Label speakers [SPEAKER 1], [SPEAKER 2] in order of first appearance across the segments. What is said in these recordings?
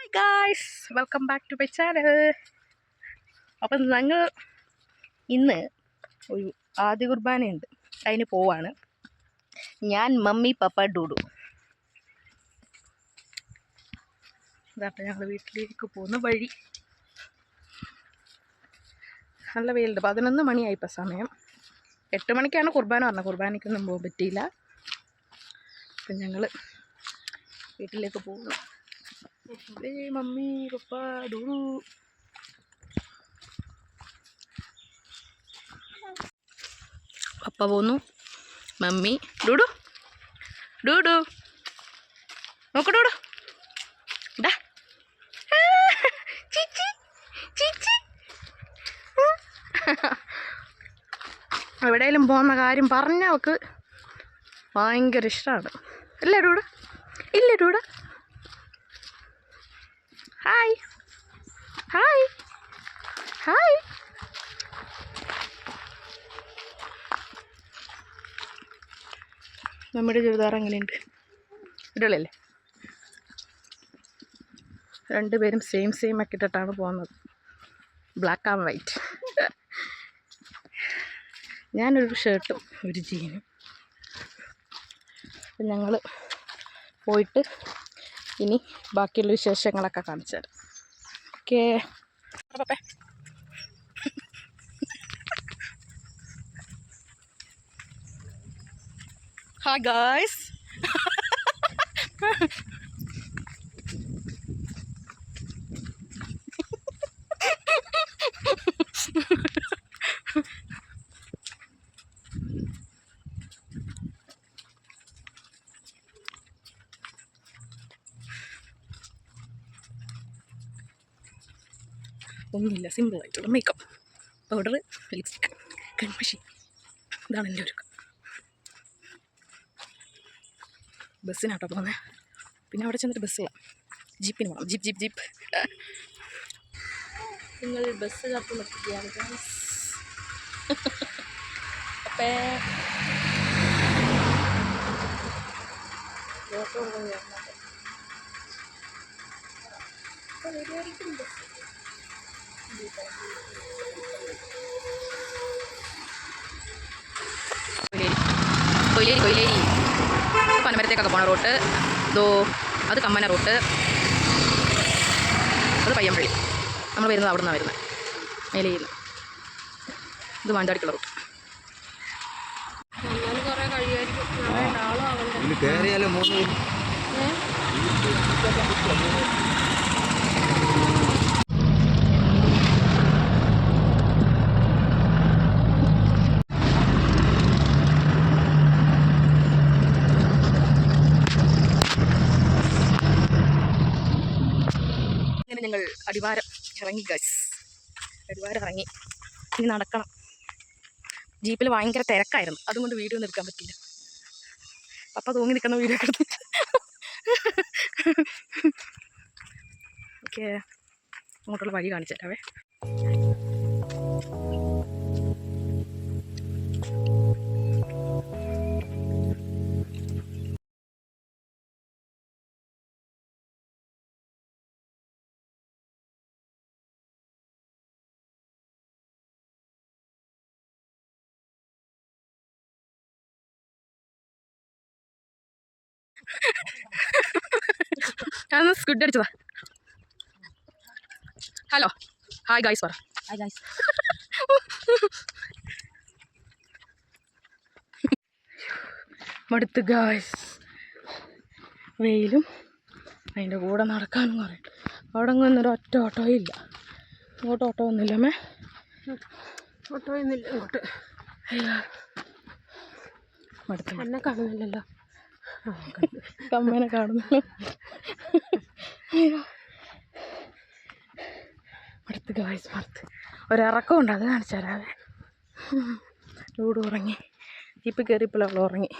[SPEAKER 1] Hi guys welcome back to my channel അപ്പം ഞങ്ങൾ ഇന്ന് ഒരു ആദ്യ കുർബാനയുണ്ട്. അതിന് പോവാണ്. ഞാൻ മമ്മി പപ്പ ഡൂഡു. ഇതാട്ടെ ഞങ്ങൾ വീട്ടിലേക്ക് പോകുന്ന വഴി. നല്ല വെയിലുണ്ട്. പതിനൊന്ന് മണിയായി ഇപ്പം സമയം. എട്ട് മണിക്കാണ് കുർബാന പറഞ്ഞത് കുർബാനയ്ക്കൊന്നും പോകാൻ പറ്റിയില്ല. അപ്പം ഞങ്ങൾ വീട്ടിലേക്ക് പോകുന്നു. ഏയ് മമ്മി പപ്പ ഡൂഡു. പപ്പ പോന്നു. മമ്മി ഡൂഡു. ഡൂഡു. നോക്കൂ ഡൂഡു. ഡാ ചിച്ചി ചിച്ചി. എവിടെയെങ്കിലും പോകുന്ന കാര്യം പറഞ്ഞ അവക്ക് ഭയങ്കര ഇഷ്ടമാണ് ഇല്ലേ ഡൂഡ? ഇല്ലേ ഡൂഡ? ഹായ് ഹായ് ഹായ് നമ്മുടെ ചുരിദാർ എങ്ങനെയുണ്ട് ഇടളല്ലേ രണ്ടുപേരും സെയിം സെയിം ഒക്കെ പോകുന്നത്. ബ്ലാക്ക് ആൻഡ് വൈറ്റ് ഞാനൊരു ഷർട്ടും ഒരു ജീനും ഞങ്ങൾ പോയിട്ട് ഇനി ബാക്കിയുള്ള വിശേഷങ്ങളൊക്കെ കാണിച്ചു തരാം ഓക്കേ പപ്പേ ഹായ് ഗായ്സ് ഒന്നുമില്ല സിമ്പിളായിട്ടുള്ള മേക്കപ്പ് പൗഡർ ലിപ്സ്റ്റിക് കൺമഷി ഇതാണ് എന്റെ ഒരു ബസ്സിനാട്ടോ പോകുന്നത് പിന്നെ അവിടെ ചെന്നിട്ട് ബസ്സില്ല ജീപ്പിന് പോകണം ജീപ്പ് ജീപ്പ് ജീപ്പ് നിങ്ങൾ ബസ് കാത്തു നിൽക്കുകയാണ് അപ്പേ. ബസ് കൊയിലേരി കൊയിലേരി. പനമരത്തേക്കൊക്കെ പോണ റോട്ട്. ഇതോ അത് കമ്മന റോട്ട്. അത് പയ്യമ്പള്ളി. നമ്മൾ വരുന്നത് അവിടെ നിന്നാണ് വരുന്നത് മേലെ നിന്ന് ഇത് മാണ്ടാടിക്കുള്ള റൂട്ട്
[SPEAKER 2] കയറിയാലോ മൂന്ന്
[SPEAKER 1] അടിവാരം ഇറങ്ങി ഗൈസ് അടിവാരം ഇറങ്ങി. ഇനി നടക്കണം. ജീപ്പിൽ ഭയങ്കര തിരക്കായിരുന്നു. അതുകൊണ്ട് വീഡിയോ ഒന്നും എടുക്കാൻ പറ്റില്ല പപ്പ തൂങ്ങി നിൽക്കുന്ന വീഡിയോ എടുത്ത്. ഓക്കെ. അങ്ങോട്ടുള്ള വഴി കാണിച്ചു ഞാനൊന്ന് സ്കുഡ് അടിച്ചതാ. ഹലോ. ഹായ് ഗായ്സ് പറ.
[SPEAKER 3] Hi guys.
[SPEAKER 1] മടുത്ത് ഗായ്സ്. വെയിലും അതിന്റെ കൂടെ നടക്കാനും പറയും. അവിടെ ഒന്നൊരു ഒറ്റ ഓട്ടോ ഇല്ല. ഇങ്ങോട്ട് ഓട്ടോ ഒന്നുമില്ല മേ
[SPEAKER 3] ഓട്ടോ ഒന്നുമില്ല ഇങ്ങോട്ട്.
[SPEAKER 1] മടുത്ത്.
[SPEAKER 3] എന്നെ കാണുന്നില്ലല്ലോ.
[SPEAKER 1] അമ്മേനെ കാണുന്നു അയ്യോ മടുത്ത് ഗായ്സ് മടുത്ത് ഒരിറക്കമുണ്ട് അത് കാണിച്ചു തരാതെ ചൂട് ഉറങ്ങി. ജീപ്പ് കയറിയപ്പോൾ അവൾ ഉറങ്ങി.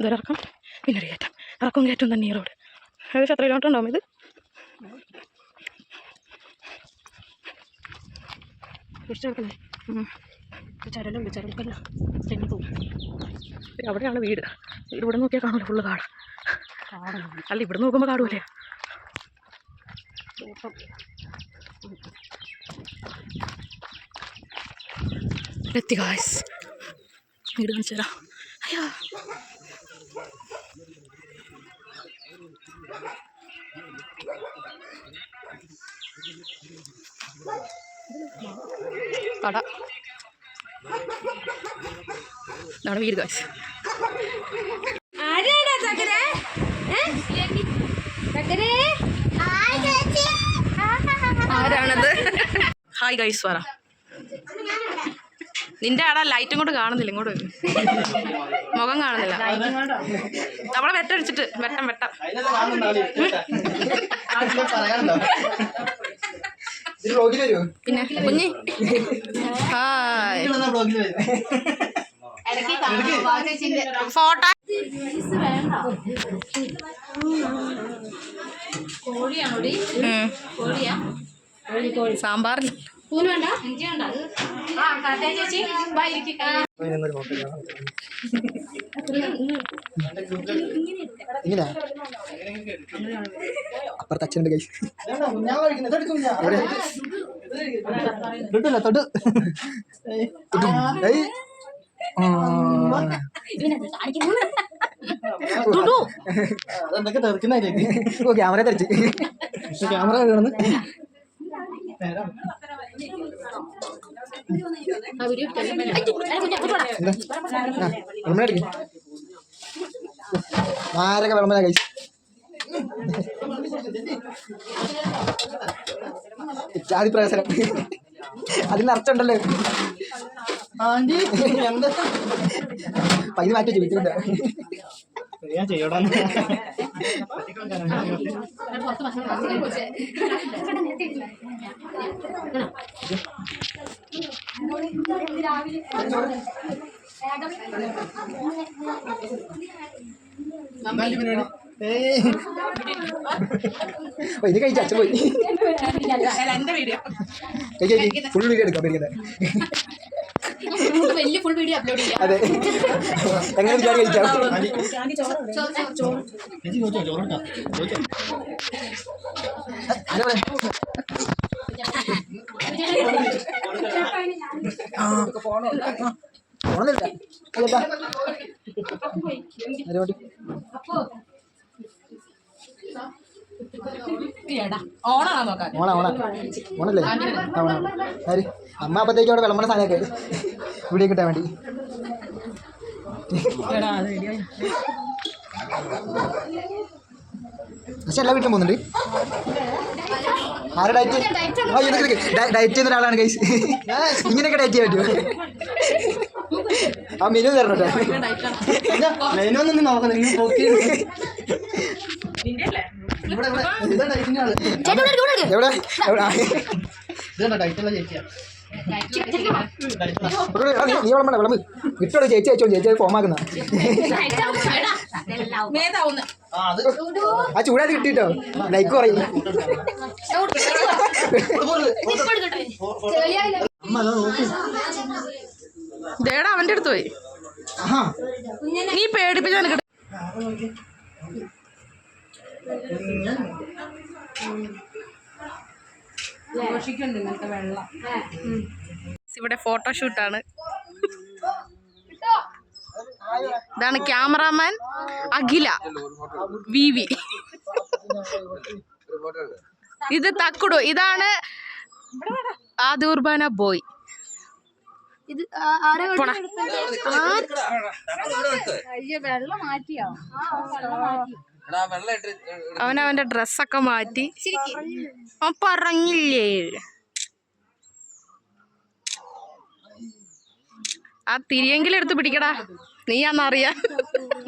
[SPEAKER 1] ഇതൊരിറക്കം. പിന്നെ ഒരു കയറ്റം ഇറക്കവും കയറ്റം തന്നെ ഈ റോഡ് ഏകദേശം എത്ര കിലോമീറ്റർ ഉണ്ടാവും ഇത്? ചരലും
[SPEAKER 3] ചരലും ചരൽക്കല്ല പോകും
[SPEAKER 1] അവിടെയാണ് വീട്. വീട് ഇവിടെ നോക്കിയാൽ കാണുമല്ലോ ഫുള്ള് കാട്. അല്ല ഇവിടെ നോക്കുമ്പോൾ കാടുമല്ലേ എത്തി ഗായ്സ് വീട് കാണിച്ചു തരാം അയ്യോ കട ഇതാണ് വീട് ഗായ്സ്
[SPEAKER 2] ആരാടാ ചക്കരെ? ചക്കരെ
[SPEAKER 1] ആരാണത്? ഹായ് ഗൈസ് പറ നിന്റെ ആടാ ലൈറ്റ് ഇങ്ങോട്ട് കാണുന്നില്ല ഇങ്ങോട്ട്. മുഖം കാണുന്നില്ല. നമ്മളെ വെട്ടടിച്ചിട്ട് വെട്ടം വെട്ടം. പിന്നെ കുഞ്ഞി. ഫോട്ടോ.
[SPEAKER 2] കോഴിയാണോടി. കോഴിയാ
[SPEAKER 1] സാമ്പാറിൽ
[SPEAKER 2] പൂന് വേണ്ട? ഇഞ്ചി വേണ്ട. ആ കാട്ടേ ചേച്ചി വായിരിക്കും
[SPEAKER 4] ഇങ്ങനെ? അപ്പുറത്ത് അച്ഛനുണ്ട് കൈ തൊട്ടില്ല തൊട്ട്. അതെന്തൊക്കെ ക്യാമറ തെറിച്ച്. ക്യാമറ കിടന്ന് വിളമ്പടിക്കും ആരൊക്കെ വിളമ്പല കഴിച്ചു ജാതി പ്രവേശനം അതിന് അർത്ഥമുണ്ടല്ലോ എന്താ പൈസ മാറ്റി ചോദിക്കുന്നുണ്ട് ഞാൻ ചെയ്യടാ ഓ, ഇത് കഴിച്ച അച്ഛൻ പോയി. Full video. എടുക്കാം പേടിക്കട്ടെ
[SPEAKER 2] വലിയ ഫുൾ വീഡിയോ അപ്ലോഡ് ചെയ്യാം.
[SPEAKER 4] അതെ. എങ്ങനെ വിചാരി കഴിക്കാം ചോറ് അതെ. ഓണാ ഓണാ ഓണല്ലേ ആര് അമ്മ അപ്പത്തേക്ക് അവിടെ വിളമ്പണ സാധനമൊക്കെ ഇവിടെ കിട്ടാൻ വേണ്ടി പക്ഷെ എല്ലാ വീട്ടിലും പോകുന്നുണ്ട്. ആരെ ഡയറ്റ് ആ ഇതൊക്കെ. ഡയറ്റ് ചെയ്യുന്ന ഒരാളാണ് കൈസ് ഇങ്ങനെയൊക്കെ ഡയറ്റ് ചെയ്യാൻ പറ്റുമോ? ആ മെനു തരണം കേട്ടോ. മെനു ഒന്നും നോക്കണം നിങ്ങൾ നോക്കി ഇവിടെ ഇവിടെ. ആൾ. എവിടെ? എവിടെ? ഡയറ്റുള്ള ചേച്ചിയാ. ഇവിടെ നീ- നീ വിട്ടോട് ചേച്ചി അയച്ചോ ചേച്ചി ഫോമാക്കുന്ന ആ ചൂടാതി കിട്ടിട്ടോ ലൈക്ക് പറയും
[SPEAKER 1] ദേടാ അവന്റെ അടുത്ത് പോയി
[SPEAKER 4] ആഹാ
[SPEAKER 1] നീ ഇങ്ങനത്തെ വെള്ളം. ഇവിടെ ഫോട്ടോഷൂട്ടാണ് ഇതാണ് ക്യാമറാമാൻ അഖില വി വി ഇത് തക്കുടു ഇതാണ് ആദൂർബാന ബോയ്
[SPEAKER 2] ഇത് ആരാ
[SPEAKER 1] പോടാ.
[SPEAKER 2] വെള്ളം മാറ്റിയോ?
[SPEAKER 1] അവൻ അവന്റെ ഡ്രസ്സൊക്കെ മാറ്റി. അവൻ പറഞ്ഞില്ലേ? ആ തിരിയെങ്കിലും എടുത്ത് പിടിക്കടാ. നീ അന്നറിയാ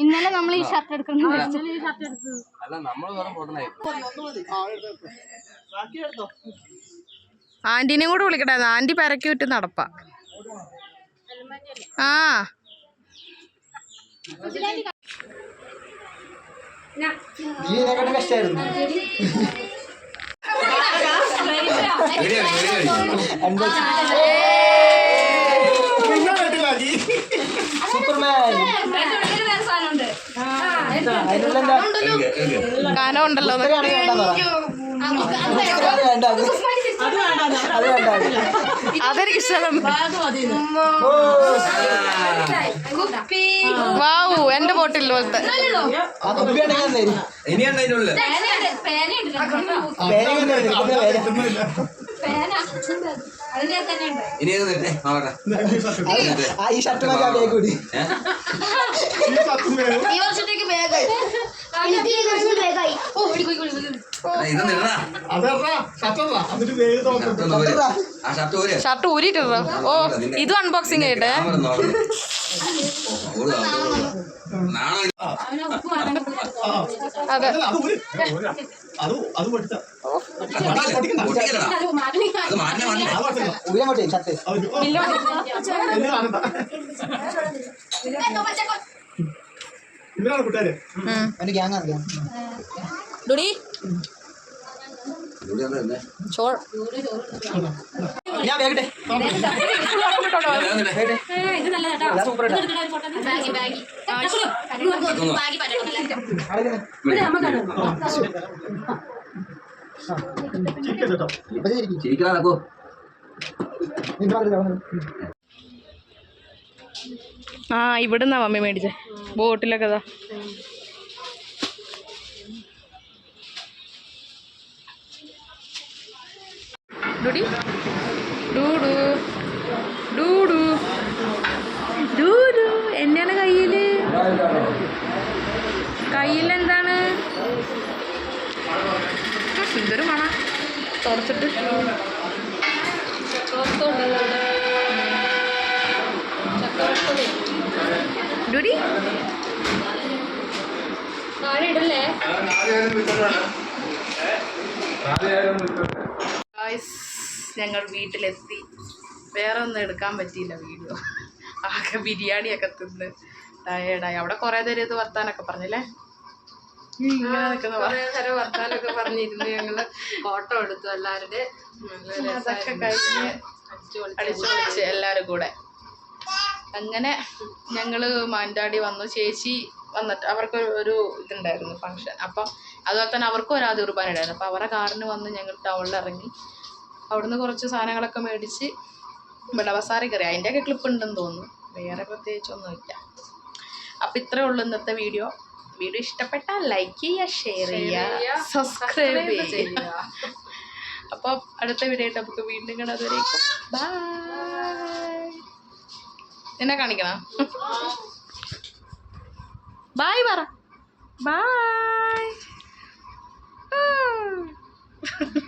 [SPEAKER 2] ഇന്നലെ നമ്മൾ ഈ ഷർട്ട് എടുക്കണം ആന്റിനെ
[SPEAKER 1] ആന്റീനെയും കൂടെ വിളിക്കട്ടെ. ആന്റി പരക്കി വിട്ട് നടപ്പ. ആ.
[SPEAKER 4] ഇതിനെക്കാട്ടും കഷ്ടമായിരുന്നു സൂപ്പർമാൻ.
[SPEAKER 1] ഗാനം ഉണ്ടല്ലോ.
[SPEAKER 4] വേണ്ട.
[SPEAKER 1] അതെനിക്ക് ഇഷ്ടമാണ് വാവു എന്റെ ബോട്ടിൽ പോലത്തെ.
[SPEAKER 4] ഈ ഷർട്ട് മതി ആ ബാഗ് കൂടി?
[SPEAKER 2] ഈ വർഷത്തേക്ക് ബാഗായി
[SPEAKER 5] അൺബോക്സിംഗ് ഷർട്ട് ഊര് ഷർട്ട്
[SPEAKER 1] ഊരിട്ടോ ഓ ഇതും അൺബോക്സിങ് ആയിട്ടെ അതെ
[SPEAKER 4] ഷർട്ട്
[SPEAKER 6] ഇവരാണ് കൂട്ടുകാര്.
[SPEAKER 4] എന്റെ ഗ്യാങ് ആണ്
[SPEAKER 5] നിന്നെ.
[SPEAKER 1] ചോർ
[SPEAKER 4] ഞാൻ വേഗട്ടെ
[SPEAKER 5] ഞാൻ
[SPEAKER 4] കാണുന്നത്
[SPEAKER 1] ഇവിടെ നിന്നാ മമ്മി മേടിച്ചേ. ബോട്ടിലൊക്കെ ഇതാ. ഡുടി ഡൂഡു. ഡൂഡു. ഡൂഡു എന്നാണ് കയ്യിൽ? കയ്യിലെന്താണ് എന്തൊരു മണ. തുറച്ചിട്ട് ഞങ്ങൾ വീട്ടിലെത്തി. വേറെ ഒന്നും എടുക്കാൻ പറ്റിയില്ല വീഡിയോ. ആകെ ബിരിയാണിയൊക്കെ തിന്ന് ടയേർഡായി അവിടെ കുറേ നേരം ഇത് വർത്താനൊക്കെ പറഞ്ഞില്ലേ? നീ ഇങ്ങനെ നിൽക്കുന്ന പറ-
[SPEAKER 3] വർത്താനൊക്കെ പറഞ്ഞിരുന്നു ഞങ്ങൾ. ഫോട്ടോ എടുത്തു എല്ലാവരുടെ.
[SPEAKER 1] അതൊക്കെ കഴിഞ്ഞ് അടിച്ചു പൊളിച്ച് എല്ലാവരും കൂടെ. അങ്ങനെ ഞങ്ങൾ മാൻഡാടി വന്നു. ചേച്ചി വന്നിട്ട് അവർക്ക് ഒരു ഇതുണ്ടായിരുന്നു ഫങ്ഷൻ അപ്പം അതുപോലെ തന്നെ അവർക്കും ഒരു ആദ്യ കുർബാന ഉണ്ടായിരുന്നു. അപ്പോൾ അവരുടെ കാറിന് വന്ന് ഞങ്ങൾ ടൗണിൽ ഇറങ്ങി. അവിടുന്ന് കുറച്ച് സാധനങ്ങളൊക്കെ മേടിച്ച് വിളവസാറി കയറി. അതിന്റെയൊക്കെ ക്ലിപ്പ് ഉണ്ടെന്ന് തോന്നുന്നു. വേറെ പ്രത്യേകിച്ചൊന്നുമില്ല അപ്പം ഇത്രേ ഉള്ളൂ ഇന്നത്തെ വീഡിയോ വീഡിയോ ഇഷ്ടപ്പെട്ടാൽ ലൈക്ക് ചെയ്യുക ഷെയർ ചെയ്യുക സബ്സ്ക്രൈബ് ചെയ്യുക. അപ്പോൾ അടുത്ത വീഡിയോ ആയിട്ട് നമുക്ക് വീണ്ടും കാണാം. അതുവരേക്കും. ബൈ എന്നെ കാണിക്കണ? Bye, Bara. Bye. Hmm.